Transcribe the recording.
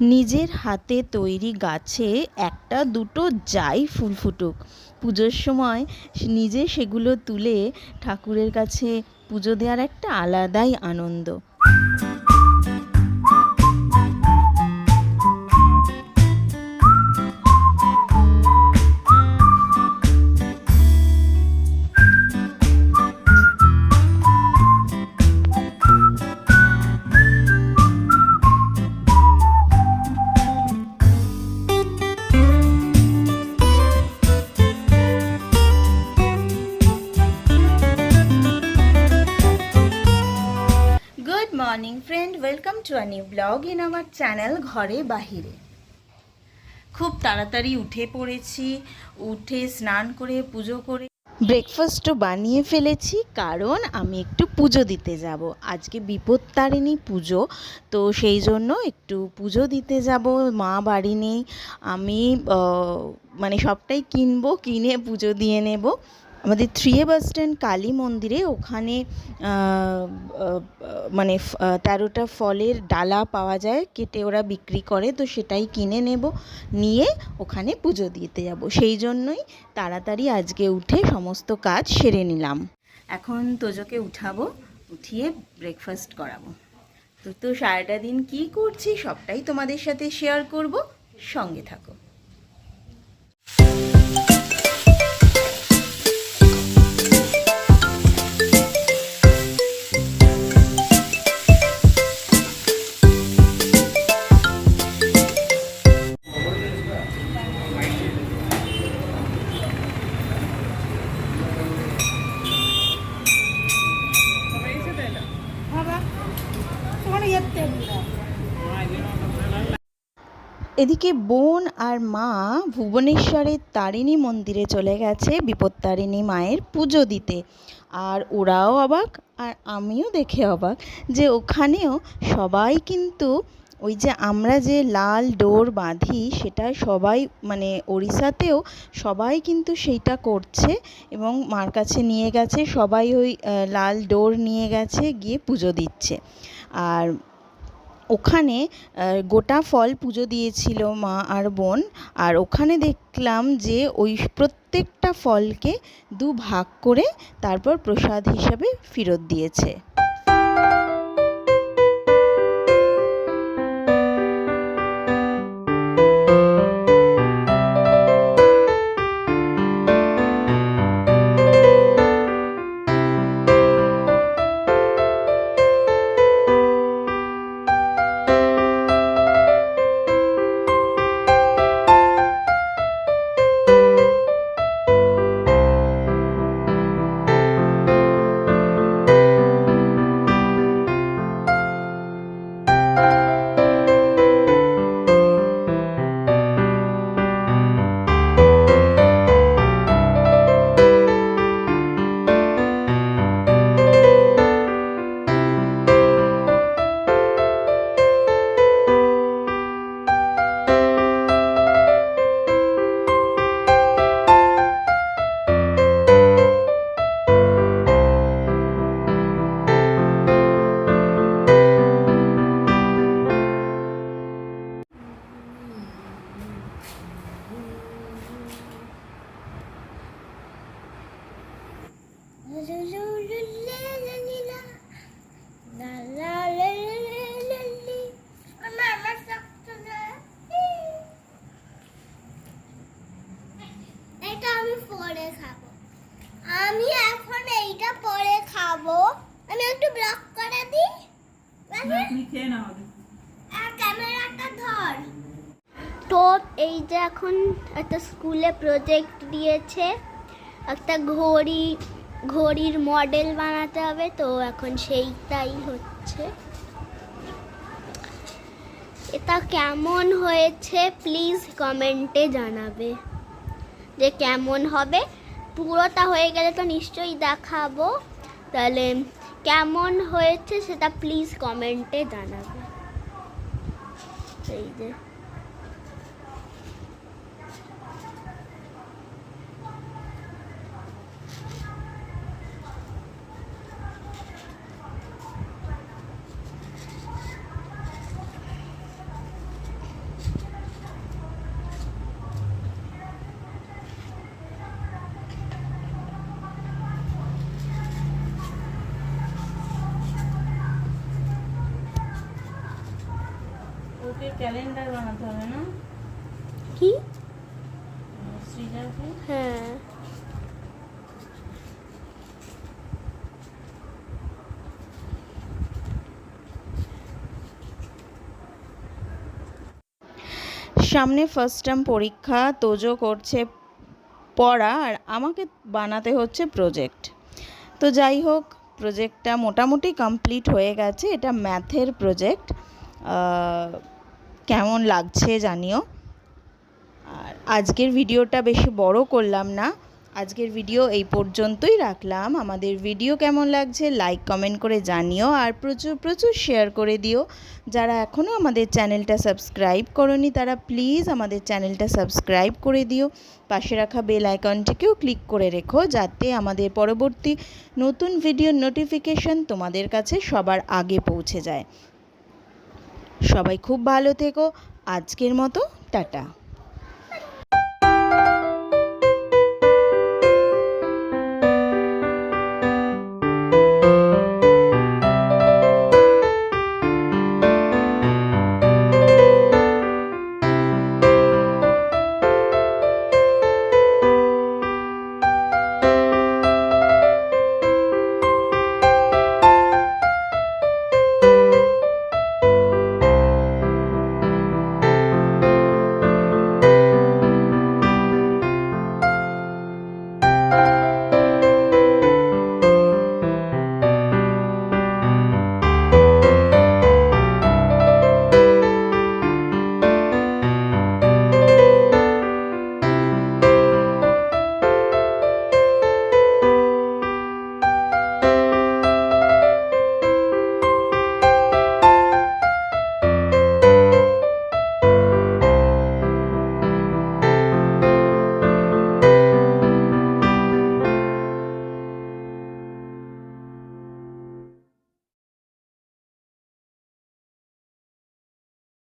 নিজের হাতে তৈরি গাছে একটা দুটো যাই ফুল ফুটুক। পুজোর সময় নিজে সেগুলো তুলে ঠাকুরের কাছে পুজো দেওয়ার একটা আলাদাই আনন্দ। Good morning friend welcome to a new blog in আমার চ্যানেল ঘরে বাহিরে খুব তাড়াতাড়ি উঠে পড়েছি, উঠে স্নান করে, পুজো করে। ব্রেকফাস্টও বানিয়ে ফেলেছি, কারণ আমি একটু পুজো দিতে যাব। আজকে বিপত্তারিণী পুজো, তো সেই জন্য একটু পুজো দিতে যাব। মা বাড়ি নেই, আমি মানে সবটাই কিনবো, কিনে পুজো দিয়ে নেব। আমাদের three A bus stand Kali মন্দিরে ওখানে মানে তেরোটা ফলের ডালা পাওয়া যায়, কেটে ওরা বিক্রি করে, তো সেটাই কিনে নেব, নিয়ে ওখানে পুজো দিতে যাব। সেই জন্যই তাড়াতাড়ি আজকে উঠে সমস্ত কাজ সেরে নিলাম। এখন তোজোকে উঠাবো, উঠিয়ে ব্রেকফাস্ট করাবো। তো তো সারাটা দিন কি করছি সবটাই তোমাদের সাথে শেয়ার করব, সঙ্গে থাকো। এদিকে বোন আর মা ভুবনেশ্বরের তারিণী মন্দিরে চলে গেছে বিপত্তারিণী মায়ের পুজো দিতে। আর ওরাও অবাক, আর আমিও দেখে অবাক যে ওখানেও সবাই কিন্তু ওই যে আমরা যে লাল ডোর বাঁধি সেটা সবাই মানে ওড়িশাতেও সবাই কিন্তু সেইটা করছে এবং মার কাছে নিয়ে গেছে, সবাই ওই লাল ডোর নিয়ে গেছে, গিয়ে পুজো দিচ্ছে। আর ওখানে গোটা ফল পুজো দিয়েছিল মা আর বোন। আর ওখানে দেখলাম যে ওই প্রত্যেকটা ফলকে দু ভাগ করে তারপর প্রসাদ হিসাবে ফেরত দিয়েছে। তো এই যে এখন একটা স্কুলে প্রজেক্ট দিয়েছে, একটা ঘড়ি, ঘড়ির মডেল বানাতে হবে, তো এখন সেইটাই হচ্ছে। এটা কেমন হয়েছে প্লিজ কমেন্টে জানাবে। যে কেমন হবে, পুরোটা হয়ে গেলে তো নিশ্চয়ই দেখাবো। তাহলে কেমন হয়েছে সেটা প্লিজ কমেন্টে জানাবে। এই যে। ক্যালেন্ডার বানাতে হবে না? কি? সৃজাকে হ্যাঁ। সামনে ফার্স্ট টার্ম পরীক্ষা তোজো করছে পড়া আর আমাকে বানাতে হচ্ছে প্রজেক্ট তো যাই হোক প্রজেক্টটা মোটামুটি কমপ্লিট হয়ে গেছে এটা ম্যাথের প্রজেক্ট কেমন লাগছে জানিও। আর আজকের ভিডিওটা বেশি বড় করলাম না। আজকের ভিডিও এই পর্যন্তই রাখলাম। আমাদের ভিডিও কেমন লাগছে লাইক, কমেন্ট করে জানিও আর প্রচুর প্রচুর শেয়ার করে দিও। যারা এখনও আমাদের চ্যানেলটা সাবস্ক্রাইব করনি তারা প্লিজ আমাদের চ্যানেলটা সাবস্ক্রাইব করে দিও। পাশে রাখা বেল আইকনটিকেও ক্লিক করে রেখো যাতে আমাদের পরবর্তী নতুন ভিডিওর নোটিফিকেশন তোমাদের কাছে সবার আগে পৌঁছে যায়। সবাই খুব ভালো থেকো। আজকের মতো টাটা।